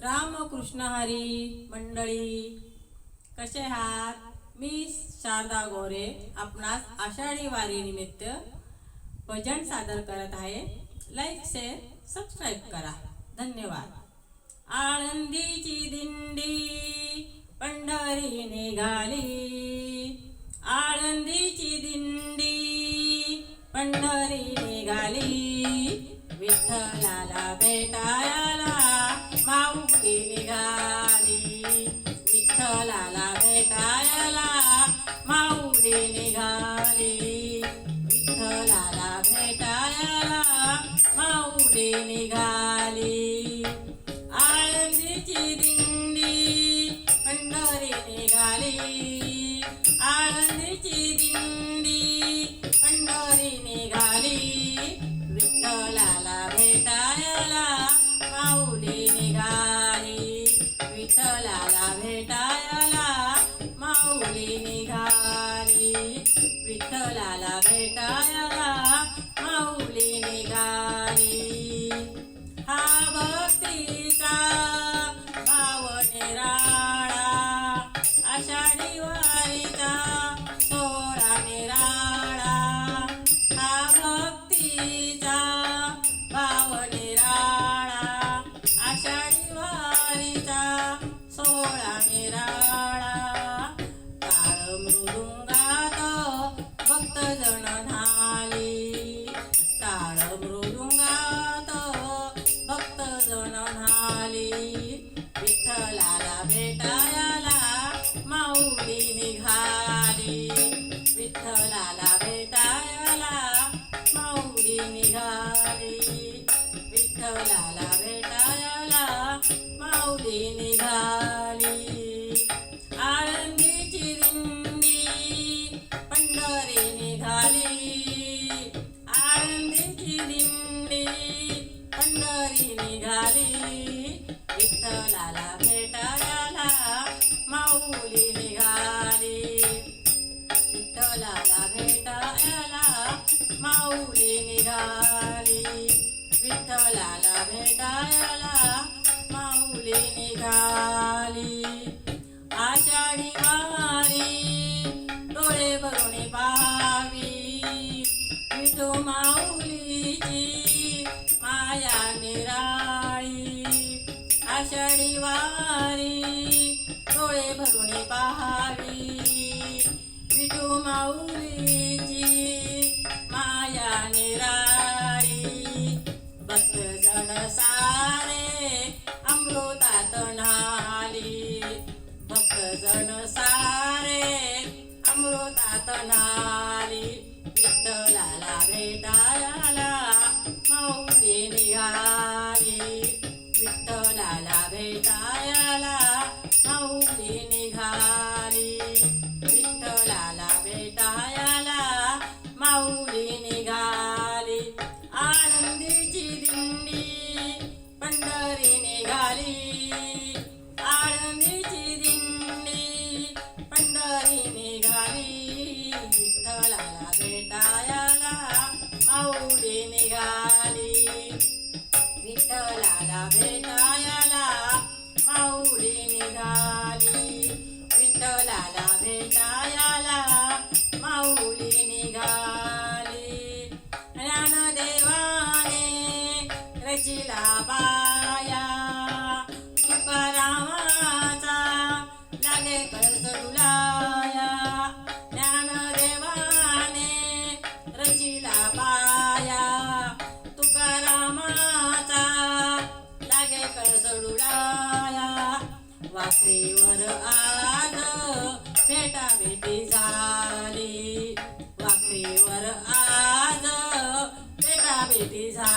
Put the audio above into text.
रामकृष्ण हरी मंडळी. कसे आहात? मी शारदा गोरे आपणास आषाढी वारी निमित्त भजन सादर करत आहे. लाईक शेअर सबस्क्राईब करा. धन्यवाद. आळंदीची दिंडी पंढरी निघाली आळंदीची दिंडी पंढरी निघाली विठ्ठलाला भेटाय माऊली निघाली. आळंदीची दिंडी पंढरी निघाली. आळंदीची दिंडी पंढरी निघाली. विठ्ठलाला भेटायला माऊली निघाली. विठ्ठलाला भेटा विठ्ठलाला भेटायला माऊली निघाली हा भक्तीचा भक्तजन न्हाली टाळ मृदुंगात भक्तजन न्हाली विठ्ठलाला भेटायला माऊली निघाली. विठ्ठलाला भेटायला माऊली निघाली. विठ्ठलाला भेटायला माऊली निघाली आषाढी वारी डोळे भरून पाहावी. विठू माऊलीची माया निराळी. आषाढी वारी डोळे भरून पाहावी. विठू माऊली जण सारे अमृतात नाली विठ्ठलाला भेटायला माऊली निघाली. निघाली विठ्ठलाला भेटायला माऊली निघाली. विठ्ठलाला भेटायला माऊली निघाली. विठ्ठलाला भेटायला माऊली निघाली. ज्ञानदेवाने रचिला बा वाखरीवर आज भेटा भेटी झाली. वाखरीवर आज भेटा भेटी झाली.